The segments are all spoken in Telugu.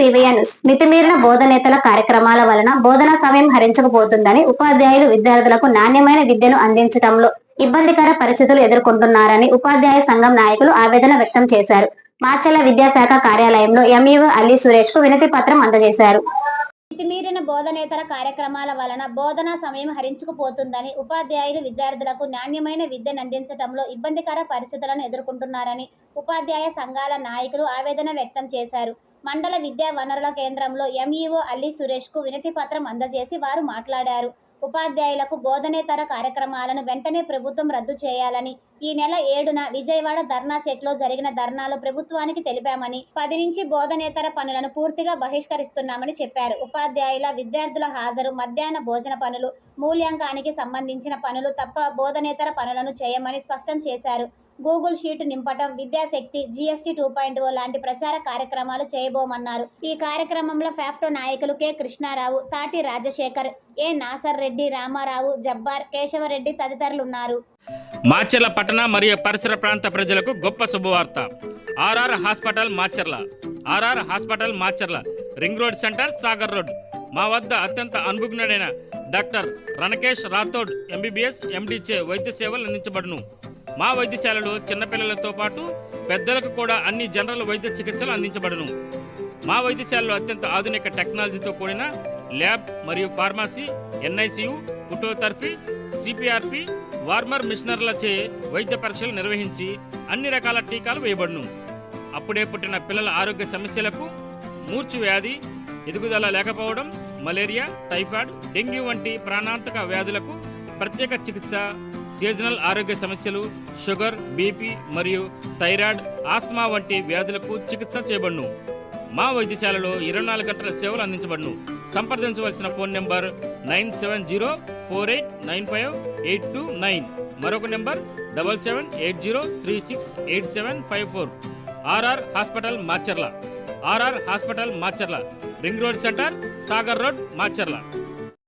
పీవీఎన్ మితిమీరిన బోధనేతల కార్యక్రమాల వలన బోధనా సమయం హరించకపోతుందని ఉపాధ్యాయులు విద్యార్థులకు నాణ్యమైన విద్యను అందించడంలో ఇబ్బందికర పరిస్థితులు ఎదుర్కొంటున్నారని ఉపాధ్యాయ సంఘం నాయకులు ఆవేదన వ్యక్తం చేశారు. మాచల్ల విద్యాశాఖ కార్యాలయంలో ఎంఈఓ అల్లి సురేష్కు వినతి పత్రం అందజేశారు. మితిమీరిన బోధనేతర కార్యక్రమాల వలన బోధనా సమయం హరించుకుపోతుందని ఉపాధ్యాయులు విద్యార్థులకు నాణ్యమైన విద్యను అందించడంలో ఇబ్బందికర పరిస్థితులను ఎదుర్కొంటున్నారని ఉపాధ్యాయ సంఘాల నాయకులు ఆవేదన వ్యక్తం చేశారు. మండల విద్యా వనరుల కేంద్రంలో ఎంఈఓ అల్లి సురేష్కు వినతి పత్రం అందజేసి వారు మాట్లాడారు. ఉపాధ్యాయులకు బోధనేతర కార్యక్రమాలను వెంటనే ప్రభుత్వం రద్దు చేయాలని ఈ నెల ఏడున విజయవాడ ధర్నా చెట్లో జరిగిన ధర్నాలో ప్రభుత్వానికి తెలిపామని పది నుంచి బోధనేతర పనులను పూర్తిగా బహిష్కరిస్తున్నామని చెప్పారు. ఉపాధ్యాయుల విద్యార్థుల హాజరు మధ్యాహ్న భోజన పనులు మూల్యాంకానికి సంబంధించిన పనులు తప్ప బోధనేతర పనులను చేయమని స్పష్టం చేశారు. గూగుల్ షీట్ నింపటం Vidyashakti GST two point O లాంటి ప్రచార కార్యక్రమాలు చేయబోమన్నారు. ఈ కార్యక్రమంలో ఫ్యాఫ్టో నాయకులు కె. కృష్ణారావు తాటి రాజశేఖర్ ఏ నాసర్ రెడ్డి రామారావు జబ్బార్ కేశవరెడ్డి తదితరులు ఉన్నారు మాచర్ల పట్టణ మరియు పరిసర ప్రాంత ప్రజలకు గొప్ప శుభవార్త. RR hospital Macherla. RR hospital Macherla. Ring road centre Sagar road. మా వద్ద అత్యంత అనుభవజ్ఞుడైన డాక్టర్ రణకేష్ రాథోడ్ ఎంబీబీఎస్ ఎండీచే వైద్య సేవలు అందించబడును. మా వైద్యశాలలో చిన్నపిల్లలతో పాటు పెద్దలకు కూడా అన్ని జనరల్ వైద్య చికిత్సలు అందించబడును. మా వైద్యశాలలో అత్యంత ఆధునిక టెక్నాలజీతో కూడిన ల్యాబ్ మరియు pharmacy NICU phototherapy CPRP warmer మిషనర్లచే వైద్య పరీక్షలు నిర్వహించి అన్ని రకాల టీకాలు వేయబడును. అప్పుడే పుట్టిన పిల్లల ఆరోగ్య సమస్యలకు మూర్చు వ్యాధి ఎదుగుదల లేకపోవడం మలేరియా టైఫాయిడ్ డెంగ్యూ వంటి ప్రాణాంతక వ్యాధులకు ప్రత్యేక చికిత్స సీజనల్ ఆరోగ్య సమస్యలు షుగర్ బీపీ మరియు థైరాయిడ్ ఆస్మా వంటి వ్యాధులకు చికిత్స చేయబడును. మా వైద్యశాలలో ఇరవై నాలుగు గంటల సేవలు అందించబడును. సంప్రదించవలసిన phone number nine seven zero four eight nine five eight two nine. మరొక number double seven eight zero three six eight seven five four. RR hospital Macherla RR hospital Macherla ring road centre Sagar road Macherla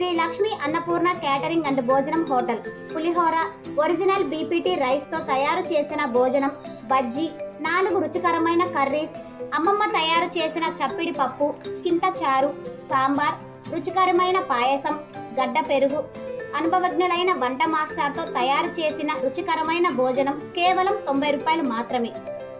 Shri Lakshmi Annapurna catering and భోజనం హోటల్. పులిహోర ఒరిజినల్ బీపీటీ రైస్తో తయారు చేసిన భోజనం బజ్జీ నాలుగు రుచికరమైన కర్రీస్ అమ్మమ్మ తయారు చేసిన చప్పిడి పప్పు చింతచారు సాంబార్ రుచికరమైన పాయసం గడ్డ పెరుగు అనుభవజ్ఞులైన వంట మాస్టర్తో తయారు చేసిన రుచికరమైన భోజనం కేవలం తొంభై రూపాయలు మాత్రమే.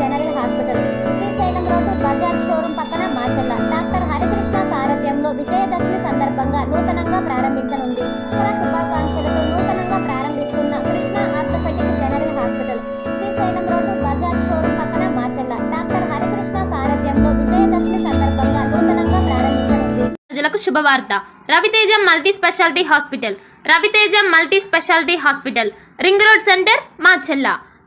general hospital. Srisailam road Bajaj showroom పక్కన మాచల్ల డాక్టర్ హరికృష్ణ సారథ్యంలో విజయదశమి సందర్భంగా నూతనంగా ప్రారంభించనుంది. దసరా శుభాకాంక్షలతో నూతనంగా ప్రారంభిస్తున్న Krishna orthopaedic general hospital. Srisailam road Bajaj showroom పక్కన మాచల్ల డాక్టర్ హరికృష్ణ సారథ్యంలో విజయదశమి సందర్భంగా నూతనంగా ప్రారంభించనుంది. ప్రజలకు శుభవార్త. Ravitejam multi speciality hospital. Ravitejam multi speciality hospital. Ring road centre Macherla